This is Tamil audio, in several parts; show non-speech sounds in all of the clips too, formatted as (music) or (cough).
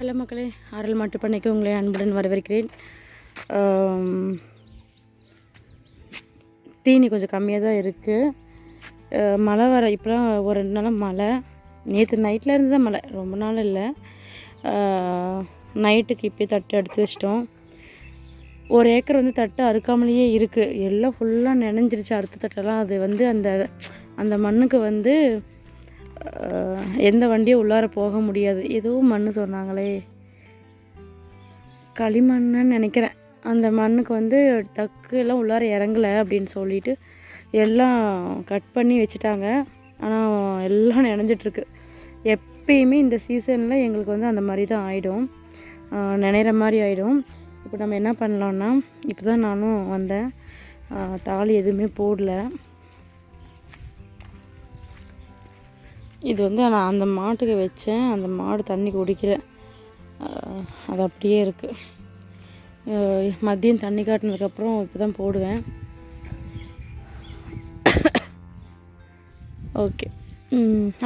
ஹலோ மக்களே ஆரல் மாட்டு பண்ணைக்கு உங்களை அன்புடன் வரவேற்கிறேன். தீனி கொஞ்சம் கம்மியாக தான் இருக்குது மழை வர இப்போலாம் ஒரு ரெண்டு நாளாக மழை. நேற்று நைட்டில் இருந்து தான் மழை ரொம்ப நாள் இல்லை. நைட்டுக்கு இப்போயே தட்டு எடுத்து வச்சிட்டோம். ஒரு ஏக்கர் வந்து தட்டு அறுக்காமலேயே இருக்குது எல்லாம் ஃபுல்லாக நினைஞ்சிருச்சு. அறுத்த தட்டெல்லாம் அது வந்து அந்த அந்த மண்ணுக்கு வந்து எந்த வண்டியும் உள்ளார போக முடியாது. ஏதோ மண் சொன்னாங்களே. களிமண்ணுன்னு நினைக்கிறேன். அந்த மண்ணுக்கு வந்து டக்கு எல்லாம் உள்ளார இறங்கலை அப்படின்னு சொல்லிட்டு எல்லாம் கட் பண்ணி வச்சுட்டாங்க. ஆனால் எல்லாம் நினைஞ்சிட்ருக்கு. எப்பயுமே இந்த சீசனில் எங்களுக்கு வந்து அந்த மாதிரி தான் ஆகிடும் நினைகிற மாதிரி ஆகிடும் இப்போ நம்ம என்ன பண்ணலான்னா இப்போ தான் நானும் வந்தேன். தாலி எதுவுமே போடல. இது வந்து நான் அந்த மாட்டுக்கு வச்சேன். அந்த மாடு தண்ணி குடிக்கல. அது அப்படியே இருக்குது மதியம் தண்ணி காட்டினதுக்கப்புறம் இப்போ தான் போடுவேன். ஓகே.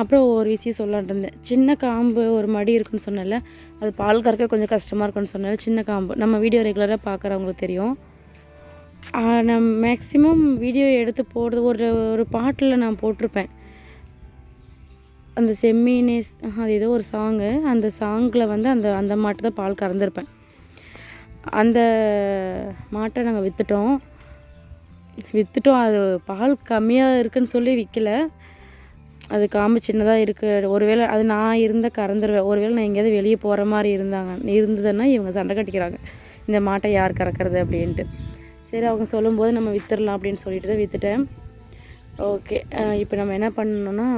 அப்புறம் ஒரு விஷயம் சொல்லலான்ட்டு இருந்தேன். சின்ன காம்பு ஒரு மடி இருக்குன்னு சொன்னல அது பால் கறக்க கொஞ்சம் கஷ்டமாக இருக்குன்னு சொன்னால சின்ன காம்பு. நம்ம வீடியோ ரெகுலராக பார்க்குறவங்களுக்கு தெரியும். நான் மேக்ஸிமம் வீடியோ எடுத்து போடுறது ஒரு ஒரு பாட்டில் நான் போட்டிருப்பேன். அந்த செம்மீனே அது ஏதோ ஒரு சாங்கு அந்த சாங்கில் வந்து அந்த அந்த மாட்டு தான் பால் கறந்துருப்பேன். அந்த மாட்டை நாங்கள் விற்றுட்டோம் விற்றுட்டோம் அது பால் கம்மியாக இருக்குன்னு சொல்லி விற்கல அது காம்பு சின்னதாக இருக்குது ஒருவேளை அது நான் இருந்தால் கறந்துருவேன். ஒருவேளை நான் எங்கேயாவது வெளியே போகிற மாதிரி இருந்தாங்க. இருந்ததுன்னா இவங்க சண்டை கட்டிக்கிறாங்க. இந்த மாட்டை யார் கறக்கிறது அப்படின்ட்டு. சரி அவங்க சொல்லும்போது நம்ம விற்றுடலாம் அப்படின்னு சொல்லிட்டு தான் விற்றுட்டேன் ஓகே இப்போ நம்ம என்ன பண்ணணும்னா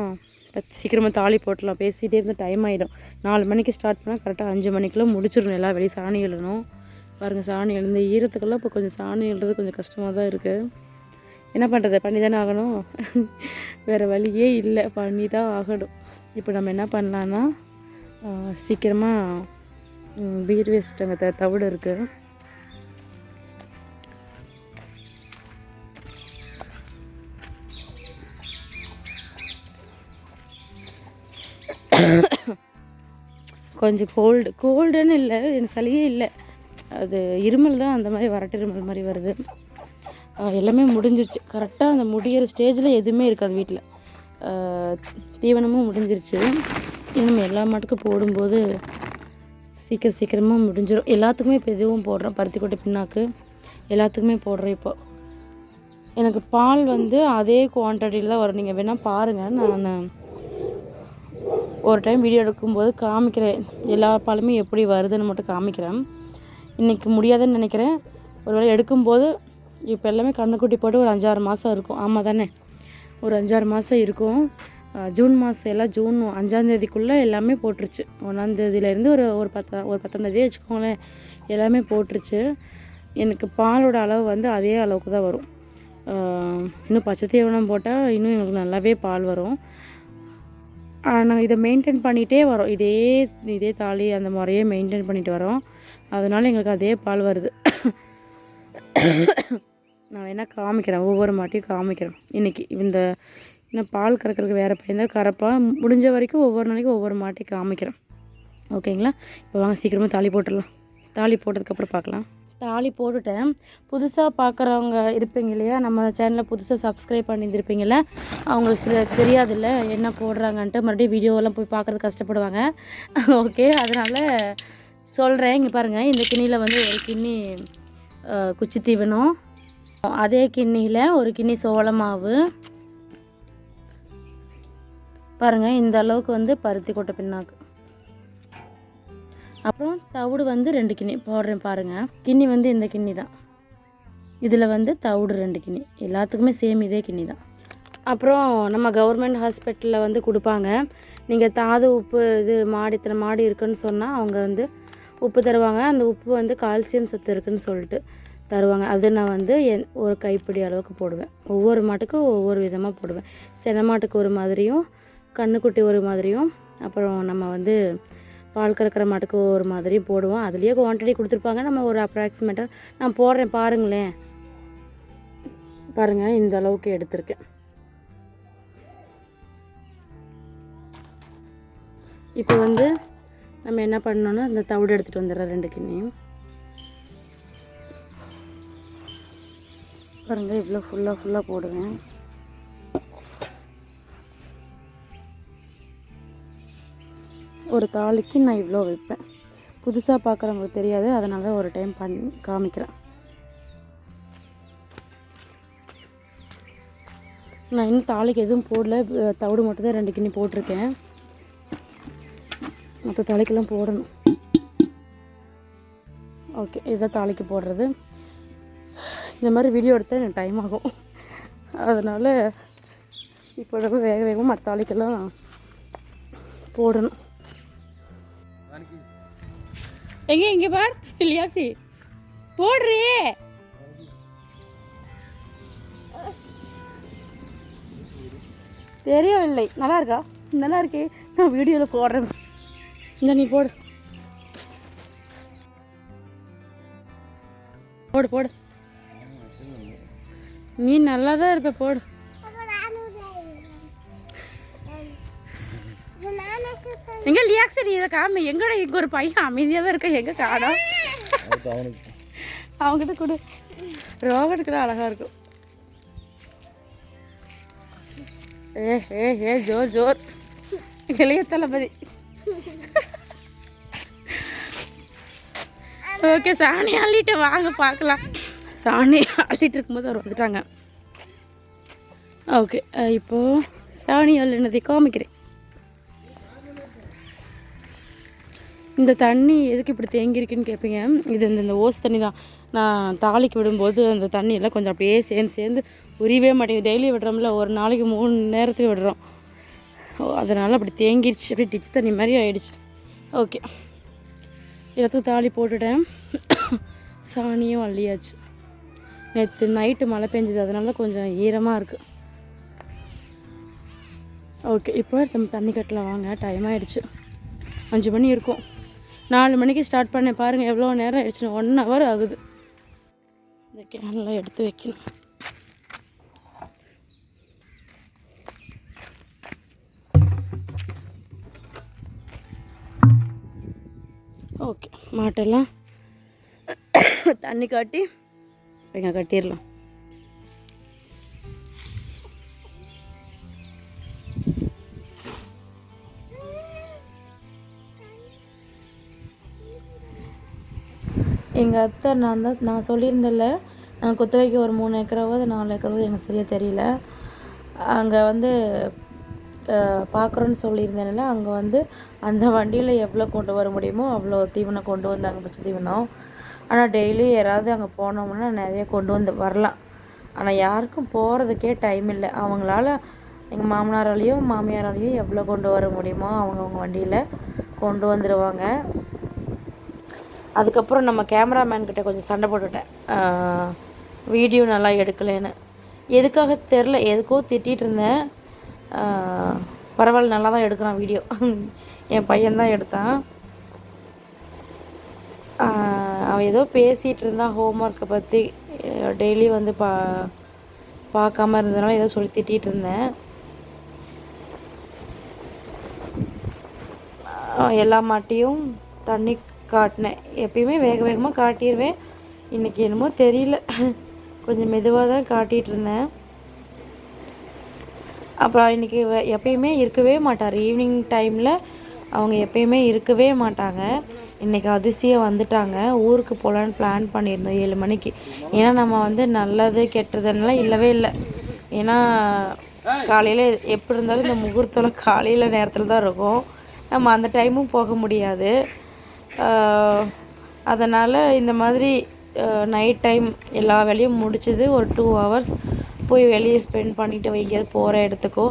சீக்கிரமாக தாலி போட்டலாம் பேசிகிட்டே இருந்தால் டைம் ஆகிடும் நாலு மணிக்கு ஸ்டார்ட் பண்ணால் கரெக்டாக அஞ்சு மணிக்குள்ளே முடிச்சிடணும் எல்லா வெளியே சாணி எழுணும் பாருங்கள் சாணி எழுந்த ஈரத்துக்கெல்லாம் இப்போ கொஞ்சம் சாணி எழுறது கொஞ்சம் கஷ்டமாக தான் இருக்குது என்ன பண்ணுறது பண்ணி தானே ஆகணும். (laughs) வேறு வழியே இல்லை பண்ணி தான் ஆகணும். இப்போ நம்ம என்ன பண்ணலான்னா சீக்கிரமாக பீர் வேஸ்ட் அங்கே த தவிடு இருக்குது கொஞ்சம் கோல்டு கோல்டுன்னு இல்லை எனக்கு சளியே இல்லை. அது இருமல் தான் அந்த மாதிரி வரட்டு இருமல் மாதிரி வருது. எல்லாமே முடிஞ்சிருச்சு. கரெக்டாக அந்த முடியிற ஸ்டேஜில் எதுவுமே இருக்காது வீட்டில் தீவனமும் முடிஞ்சிருச்சு. இன்னும் எல்லா மாட்டுக்கும் போடும்போது சீக்கிரம் சீக்கிரமாக முடிஞ்சிடும் எல்லாத்துக்குமே இப்போ இதுவும் போடுறேன். பருத்தி கொட்டை பின்னாக்கு எல்லாத்துக்குமே போடுறேன் இப்போ. எனக்கு பால் வந்து அதே குவான்டிட்டியில் தான் வரும். நீங்கள் வேணால் பாருங்கள் நான் ஒரு டைம் வீடியோ எடுக்கும்போது காமிக்கிறேன். எல்லா பாலுமே எப்படி வருதுன்னு மட்டும் காமிக்கிறேன். இன்றைக்கி முடியாதுன்னு நினைக்கிறேன். ஒரு வேளை எடுக்கும்போது இப்போ எல்லாமே கண்ணுக்குட்டி போட்டு ஒரு அஞ்சாறு மாதம் இருக்கும். ஆமாம் தானே? ஒரு அஞ்சாறு மாதம் இருக்கும். ஜூன் மாதம் எல்லாம் ஜூன் அஞ்சாந்தேதிக்குள்ளே எல்லாமே போட்டுருச்சு. ஒன்றாந்தேதியிலேருந்து ஒரு ஒரு பத்தா ஒரு பத்தாந்தேதியே வச்சுக்கோங்களேன். எல்லாமே போட்டுருச்சு. எனக்கு பாலோட அளவு வந்து அதே அளவுக்கு தான் வரும். இன்னும் பச்சை தீவனம் போட்டால் இன்னும் எங்களுக்கு நல்லாவே பால் வரும். நாங்கள் இதை மெயின்டைன் பண்ணிகிட்டே வரோம். இதே இதே தாலி அந்த முறையே மெயின்டைன் பண்ணிட்டு வரோம். அதனால் எங்களுக்கு அதே பால் வருது. நான் வேணால் காமிக்கிறேன். ஒவ்வொரு மாட்டையும் காமிக்கிறேன். இன்றைக்கி இந்த இன்னும் பால் கறக்கிறதுக்கு வேறு பையன் தான் கறப்பான் முடிஞ்ச வரைக்கும் ஒவ்வொரு நாளைக்கும் ஒவ்வொரு மாட்டையும் காமிக்கிறேன். ஓகேங்களா? இப்போ வாங்க சீக்கிரமாக தாலி போட்டுடலாம். தாலி போட்டதுக்கப்புறம் பார்க்கலாம். தாலி போட்டுட்டேன். புதுசாக பார்க்குறவங்க இருப்பீங்க இல்லையா? நம்ம சேனலில் புதுசாக சப்ஸ்கிரைப் பண்ணியிருந்திருப்பீங்கள்ல அவங்களுக்கு சில தெரியாதில்ல என்ன போடுறாங்கன்ட்டு மறுபடியும் வீடியோவெல்லாம் போய் பார்க்குறது கஷ்டப்படுவாங்க. (laughs) ஓகே அதனால் சொல்கிறேன் இங்கே பாருங்கள் இந்த கிண்ணியில் வந்து ஒரு கிண்ணி குச்சி தீவனம். அதே கிண்ணியில் ஒரு கிண்ணி சோள மாவு. பாருங்கள் இந்த அளவுக்கு வந்து பருத்தி கொட்டை பின்னாக்கு. அப்புறம் தவிடு வந்து ரெண்டு கிண்ணி. போடுறேன் பாருங்கள் கிண்ணி வந்து இந்த கிண்ணி தான். இதில் வந்து தவிடு ரெண்டு கிண்ணி. எல்லாத்துக்குமே சேம் இதே கிண்ணி தான். அப்புறம் நம்ம கவர்மெண்ட் ஹாஸ்பிட்டலில் வந்து கொடுப்பாங்க. நீங்கள் தாது உப்பு இது மாடி இத்தனை மாடு இருக்குன்னு சொன்னால் அவங்க வந்து உப்பு தருவாங்க. அந்த உப்பு வந்து கால்சியம் சத்து இருக்குன்னு சொல்லிட்டு தருவாங்க. அது நான் வந்து என் ஒரு கைப்பிடி அளவுக்கு போடுவேன். ஒவ்வொரு மாட்டுக்கும் ஒவ்வொரு விதமாக போடுவேன். சென மாட்டுக்கு ஒரு மாதிரியும் கண்ணுக்குட்டி ஒரு மாதிரியும் அப்புறம் நம்ம வந்து பால் கறக்கிற மாட்டுக்கு ஒரு மாதிரியும் போடுவோம். அதுலேயே குவான்டிட்டி கொடுத்துருப்பாங்க. நம்ம ஒரு அப்ராக்சிமேட்டாக நான் போடுறேன். பாருங்களேன். பாருங்கள் இந்த அளவுக்கு எடுத்திருக்கேன். இப்போ வந்து நம்ம என்ன பண்ணோன்னா இந்த தவிடு எடுத்துகிட்டு வந்துடுறோம் ரெண்டு கிண்ணியும். பாருங்கள் இவ்வளோ ஃபுல்லாக ஃபுல்லாக போடுவேன். ஒரு தாளிக்கு நான் இவ்வளோ வைப்பேன். புதுசாக பார்க்குறவங்களுக்கு தெரியாது அதனால ஒரு டைம் பண்ணி காமிக்கிறேன். நான் இன்னும் தாளிக்கு எதுவும் போடல. தவிடு மட்டும்தான் ரெண்டு கிண்ணி போட்டிருக்கேன். மற்ற தாளிக்கெல்லாம் போடணும். ஓகே இதான் தாளிக்கு போடுறது. இந்த மாதிரி வீடியோ எடுத்தால் எனக்கு டைம் ஆகும். அதனால் இப்போ வேக வேகமாக மற்ற தாளிக்கெல்லாம் போடணும். எங்க இங்க பார். இல்லையாசி போடுறே. தெரியவில்லை. நல்லா இருக்கா? நல்லா இருக்கே. நான் வீடியோவில் போடுறேன். இந்த நீ போடு. போடு போடு. நீ நல்லா தான் இருப்ப போடு. எங்க நீ இதை காமி. எங்கட இங்க ஒரு பையன் அமைதியாவே இருக்க? எங்க காணோம் அவங்ககிட்ட கொடு. ரோகனுக்கு தான் அழகா இருக்கும். ஏ ஏ ஏ ஜோர் ஜோர். இளைய தளபதி. ஓகே சாணி அள்ளிட்டு வாங்க பார்க்கலாம். சாணி அள்ளிட்டு இருக்கும்போது அவர் வந்துட்டாங்க. ஓகே இப்போது சாணி அள்ளினதை காமிக்கிறேன். இந்த தண்ணி எதுக்கு இப்படி தேங்கியிருக்குன்னு கேட்பீங்க இது இந்த இந்த ஓஸ் தண்ணி தான். நான் தாளிக்கு விடும்போது அந்த தண்ணியெல்லாம் கொஞ்சம் அப்படியே சேர்ந்து சேர்ந்து உரியவே மாட்டேங்குது. டெய்லி விடுறோம்ல ஒரு நாளைக்கு மூணு நேரத்துக்கு விடுறோம். அதனால் அப்படி தேங்கிருச்சு. அப்படி டிச் தண்ணி மாதிரி ஆயிடுச்சு. ஓகே. எல்லாத்துக்கும் தாலி போட்டுட்டேன். சாணியும் அள்ளியாச்சு. நேற்று நைட்டு மழை பெஞ்சது. அதனால கொஞ்சம் ஈரமாக இருக்குது ஓகே இப்போ நம்ம தண்ணி கட்டலாம் வாங்க. டைம் ஆகிடுச்சு அஞ்சு மணி இருக்கும். நாலு மணிக்கு ஸ்டார்ட் பண்ணேன் பாருங்கள் எவ்வளோ நேரம் ஆயிடுச்சு ஒன் ஹவர் ஆகுது. இந்த கேன்லாம் எடுத்து வைக்கணும். ஓகே மாட்டெல்லாம் தண்ணி காட்டி இங்கே கட்டிடலாம். எங்கள் அத்தை நான் தான் நான் சொல்லியிருந்தேன்ல நான் குத்தவைக்கு ஒரு மூணு ஏக்கராவது நாலு ஏக்கராவது எனக்கு சரியாக தெரியல. அங்கே வந்து பார்க்குறோன்னு சொல்லியிருந்தேன்ல அங்கே வந்து அந்த வண்டியில் எவ்வளோ கொண்டு வர முடியுமோ அவ்வளோ தீவனம் கொண்டு வந்தாங்க பச்சை தீவனம். ஆனால் டெய்லி யாராவது அங்கே போனோம்னா நிறைய கொண்டு வந்து வரலாம். ஆனால் யாருக்கும் போகிறதுக்கே டைம் இல்லை. அவங்களால எங்கள் மாமனாராலையும் மாமியாராலையும் எவ்வளோ கொண்டு வர முடியுமோ அவங்கவுங்க வண்டியில் கொண்டு வந்துடுவாங்க அதுக்கப்புறம் நம்ம கேமராமேன் கிட்ட கொஞ்சம் சண்டை போட்டுட்டேன். வீடியோ நல்லா எடுக்கலைன்னு. எதுக்காக தெரில எதுக்கோ திட்டிகிட்டு இருந்தேன். பரவாயில்ல நல்லா தான் எடுக்கிறான் வீடியோ. என் பையன்தான் எடுத்தான். அவன் ஏதோ பேசிகிட்டு இருந்தான் ஹோம்ஒர்க்கை பற்றி டெய்லி வந்து பா பார்க்காம இருந்ததுனால ஏதோ சொல்லி திட்டிகிட்டு இருந்தேன். எல்லா மாட்டியும் தண்ணி காட்டினேன் எப்பயுமே வேக வேகமாக காட்டிடுவேன் இன்றைக்கி என்னமோ தெரியல. கொஞ்சம் மெதுவாக தான் காட்டிகிட்டு இருந்தேன் அப்புறம் இன்றைக்கி எப்பயுமே இருக்கவே மாட்டார். ஈவினிங் டைமில் அவங்க எப்பயுமே இருக்கவே மாட்டாங்க. இன்றைக்கி அதிசயம் வந்துட்டாங்க. ஊருக்கு போகலான்னு பிளான் பண்ணியிருந்தோம் ஏழு மணிக்கு. ஏன்னா நம்ம வந்து நல்லது கெட்டதுன்னெலாம் இல்லவே இல்லை. ஏன்னா காலையில் எப்படி இருந்தாலும் இந்த முகூர்த்தம் காலையில் நேரத்தில் தான் இருக்கும். நம்ம அந்த டைமும் போக முடியாது. அதனால் இந்த மாதிரி நைட் டைம் எல்லா வேலையும் முடிச்சது. ஒரு டூ ஹவர்ஸ் போய் வெளியே ஸ்பெண்ட் பண்ணிவிட்டு எங்கேயாவது போகிற இடத்துக்கோ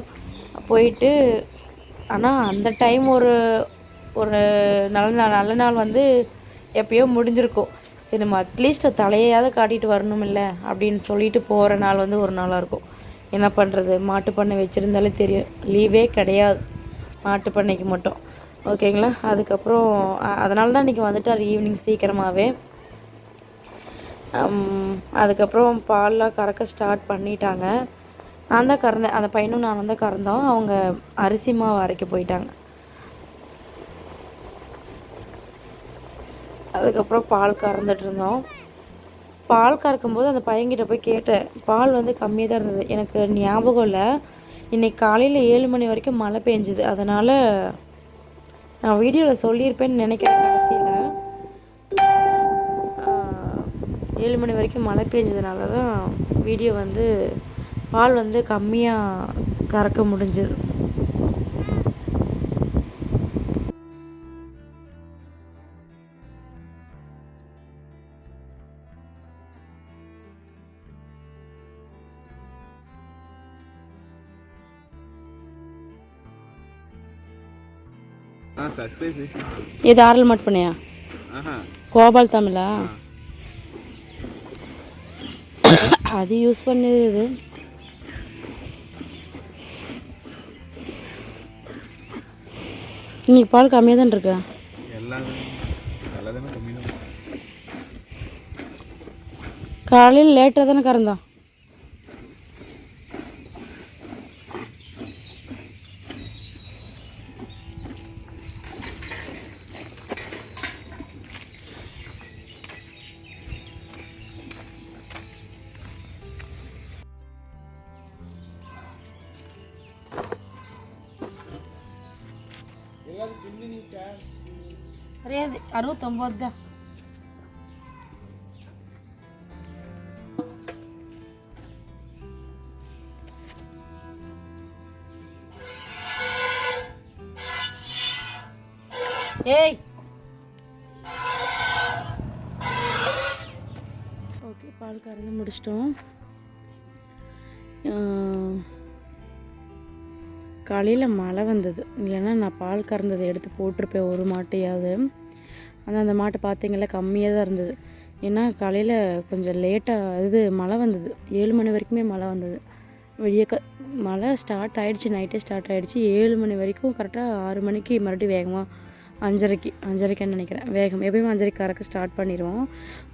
போயிட்டு ஆனால் அந்த டைம் ஒரு ஒரு நல்ல நாள் நல்ல நாள் வந்து எப்பயோ முடிஞ்சிருக்கும். சரி நம்ம அட்லீஸ்ட் தலையாவது காட்டிட்டு வரணும் இல்லை அப்படின்னு சொல்லிட்டு போகிற நாள் வந்து ஒரு நாளாக இருக்கும். என்ன பண்ணுறது மாட்டு பண்ணை வச்சுருந்தாலே தெரியும். லீவே கிடையாது. மாட்டு பண்ணைக்கு மட்டும். ஓகேங்களா? அதுக்கப்புறம் அதனால தான் இன்றைக்கி வந்துட்டார் ஈவினிங் சீக்கிரமாகவே அதுக்கப்புறம் பால்லாம் கறக்க ஸ்டார்ட் பண்ணிட்டாங்க. நான் தான் கறந்தேன். அந்த பையனும் நான் தான் கறந்தோம். அவங்க அரிசி மாவு அரைக்க போயிட்டாங்க. அதுக்கப்புறம் பால் கறந்துட்டு இருந்தோம். பால் கறக்கும்போது அந்த பையன்கிட்ட போய் கேட்டேன். பால் வந்து கம்மியாக தான் இருந்தது. எனக்கு ஞாபகம் இல்லை. இன்றைக்கி காலையில் ஏழு மணி வரைக்கும் மழை பெஞ்சுது. அதனால் நான் வீடியோவில் சொல்லியிருப்பேன்னு நினைக்கிறேன் கடைசியில். ஏழு மணி வரைக்கும் மழை பெஞ்சதுனால தான் வீடியோ வந்து பால் வந்து கம்மியாக கறக்க முடிஞ்சது. இது ஆரல் ఆరలు మట్టుకున్నాయా கோபால் தமிழா? அது யூஸ் பண்ணி ఇది இன்னைக்கு பால் கம்மியாக தான் இருக்கா? காலையில் லேட்டாக தானே கறந்தான் ಅರೇ ಅರು ತೊಂಬತ್ತ ఏయ్ ஓகே பால் கறந்து முடிச்சிட்டோம் காலையில் மழை வந்தது. இல்லைன்னா நான் பால் கறந்ததை எடுத்து போட்டிருப்பேன் ஒரு மாட்டையாவது. ஆனால் அந்த மாட்டை பார்த்தீங்களா கம்மியாக தான் இருந்தது. ஏன்னா காலையில் கொஞ்சம் லேட்டாக இது மழை வந்தது. ஏழு மணி வரைக்குமே மழை வந்தது. வெளியே க மழை ஸ்டார்ட் ஆகிடுச்சு நைட்டே ஸ்டார்ட் ஆகிடுச்சு ஏழு மணி வரைக்கும் கரெக்டாக ஆறு மணிக்கு மறுபடியும் வேகமாக அஞ்சரைக்கு அஞ்சரைக்குன்னு நினைக்கிறேன்? வேகம். எப்பயுமே அஞ்சரைக்கு கறக்க ஸ்டார்ட் பண்ணிடுவோம்.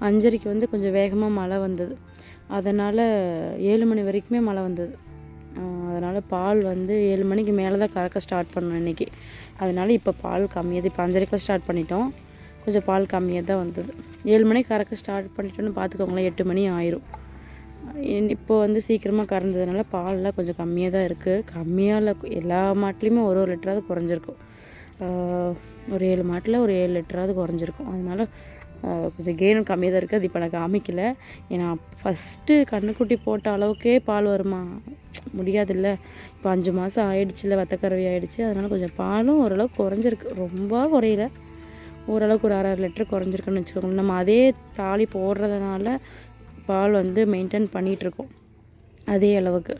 அஞ்சரைக்கு வந்து கொஞ்சம் வேகமாக மழை வந்தது. அதனால் ஏழு மணி வரைக்குமே மழை வந்தது. அதனால் பால் வந்து ஏழு மணிக்கு மேலே தான் கறக்க ஸ்டார்ட் பண்ணோம் இன்றைக்கி அதனால் இப்போ பால் கம்மியாக இப்போ அஞ்சரைக்கு ஸ்டார்ட் பண்ணிட்டோம். கொஞ்சம் பால் கம்மியாக தான் வந்தது. ஏழு மணிக்கு கறக்க ஸ்டார்ட் பண்ணிட்டோன்னு பார்த்துக்கோங்களேன் எட்டு மணி ஆயிரும். இப்போ வந்து சீக்கிரமாக கறந்ததுனால பால்லாம் கொஞ்சம் கம்மியாக தான் இருக்குது கம்மியாக இல்லை எல்லா மாட்டிலையுமே ஒரு ஒரு லிட்டராவது குறைஞ்சிருக்கும். ஒரு ஏழு மாட்டில் ஒரு ஏழு லிட்டராவது குறைஞ்சிருக்கும். அதனால கொஞ்சம் கெயினும் கம்மியாக தான் இருக்குது அது இப்போ நான் காமிக்கல. ஏன்னா ஃபஸ்ட்டு கண்ணுக்குட்டி போட்ட அளவுக்கே பால் வருமா? முடியாதுல்ல. இப்போ அஞ்சு மாதம் ஆயிடுச்சுல வத்தக்கறவை ஆயிடுச்சு. அதனால் கொஞ்சம் பாலும் ஓரளவுக்கு குறைஞ்சிருக்கு. ரொம்ப குறையல. ஓரளவுக்கு ஒரு அரை அரை லிட்டர் குறைஞ்சிருக்குன்னு வச்சுக்கோங்க நம்ம அதே தாலி போடுறதுனால பால் வந்து மெயின்டைன் பண்ணிகிட்ருக்கோம் அதே அளவுக்கு.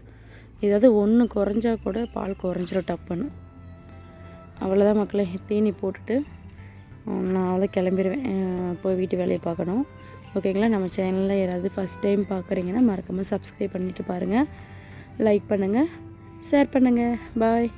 ஏதாவது ஒன்று குறைஞ்சா கூட பால் குறைஞ்சிரும் டப்புன்னு. அவ்வளோதான் மக்களை. தீனி போட்டுட்டு நான் அவ்வளோ கிளம்பிடுவேன் போய் வீட்டு வேலையை பார்க்கணும். ஓகேங்களா? நம்ம சேனலில் யாராவது ஃபஸ்ட் டைம் பார்க்குறீங்கன்னா மறக்காமல் சப்ஸ்கிரைப் பண்ணிவிட்டு பாருங்கள் லைக் பண்ணுங்கள் ஷேர் பண்ணுங்கள் பாய்